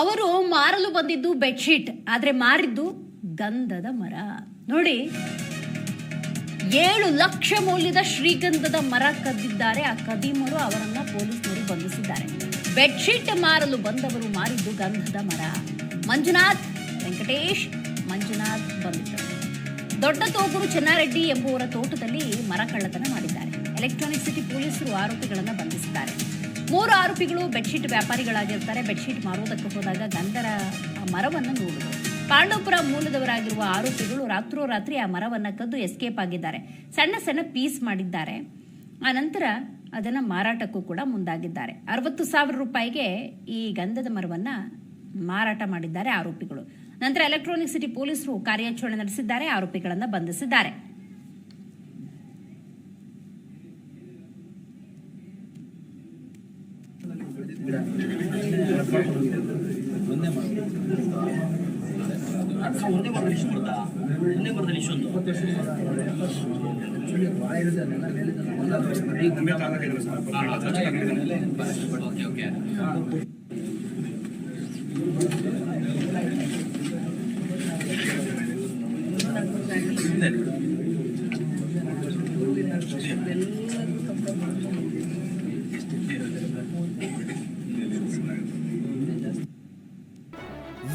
ಅವರು ಮಾರಲು ಬಂದಿದ್ದು ಬೆಡ್ಶೀಟ್, ಆದ್ರೆ ಮಾರಿದ್ದು ಗಂಧದ ಮರ. ನೋಡಿ, ಏಳು ಲಕ್ಷ ಮೌಲ್ಯದ ಶ್ರೀಗಂಧದ ಮರ ಕದ್ದಿದ್ದಾರೆ. ಆ ಕದೀಮರು ಅವರನ್ನ ಪೊಲೀಸರು ಬಂಧಿಸಿದ್ದಾರೆ. ಬೆಡ್ಶೀಟ್ ಮಾರಲು ಬಂದವರು ಮಾರಿದ್ದು ಗಂಧದ ಮರ. ಮಂಜುನಾಥ್, ವೆಂಕಟೇಶ್, ಮಂಜುನಾಥ್ ಬಂಧಿತರು ದೊಡ್ಡ ತೋಗೂರು ಚೆನ್ನಾರೆಡ್ಡಿ ಎಂಬುವರ ತೋಟದಲ್ಲಿ ಮರ ಕಳ್ಳತನ ಮಾಡಿದ್ದಾರೆ. ಎಲೆಕ್ಟ್ರಾನಿಕ್ ಸಿಟಿ ಪೊಲೀಸರು ಆರೋಪಿಗಳನ್ನು ಬಂಧಿಸಿದ್ದಾರೆ. ಮೂರು ಆರೋಪಿಗಳು ಬೆಡ್ಶೀಟ್ ವ್ಯಾಪಾರಿಗಳಾಗಿರ್ತಾರೆ. ಬೆಡ್ಶೀಟ್ ಮಾರುವುದಕ್ಕೆ ಹೋದಾಗ ಗಂಧರ ಮರವನ್ನು ನೋಡಿದರು ಪಾಂಡವಪುರ ಮೂಲದವರಾಗಿರುವ ಆರೋಪಿಗಳು ರಾತ್ರೋರಾತ್ರಿ ಆ ಮರವನ್ನು ಕದ್ದು ಎಸ್ಕೇಪ್ ಆಗಿದ್ದಾರೆ. ಸಣ್ಣ ಸಣ್ಣ ಪೀಸ್ ಮಾಡಿದ್ದಾರೆ. ಆನಂತರ ನಂತರ ಅದನ್ನು ಮಾರಾಟಕ್ಕೂ ಕೂಡ ಮುಂದಾಗಿದ್ದಾರೆ. ಅರವತ್ತು ಸಾವಿರ ರೂಪಾಯಿಗೆ ಈ ಗಂಧದ ಮರವನ್ನು ಮಾರಾಟ ಮಾಡಿದ್ದಾರೆ ಆರೋಪಿಗಳು. ನಂತರ ಎಲೆಕ್ಟ್ರಾನಿಕ್ ಸಿಟಿ ಪೊಲೀಸರು ಕಾರ್ಯಾಚರಣೆ ನಡೆಸಿದ್ದಾರೆ, ಆರೋಪಿಗಳನ್ನು ಬಂಧಿಸಿದ್ದಾರೆ. ಒಂದೇ ಬರದಲ್ಲಿ ಇಷ್ಟು ಬರುತ್ತಾ ಒಂದೇ ಬರದಲ್ಲಿ ಇಷ್ಟೊಂದು okay okay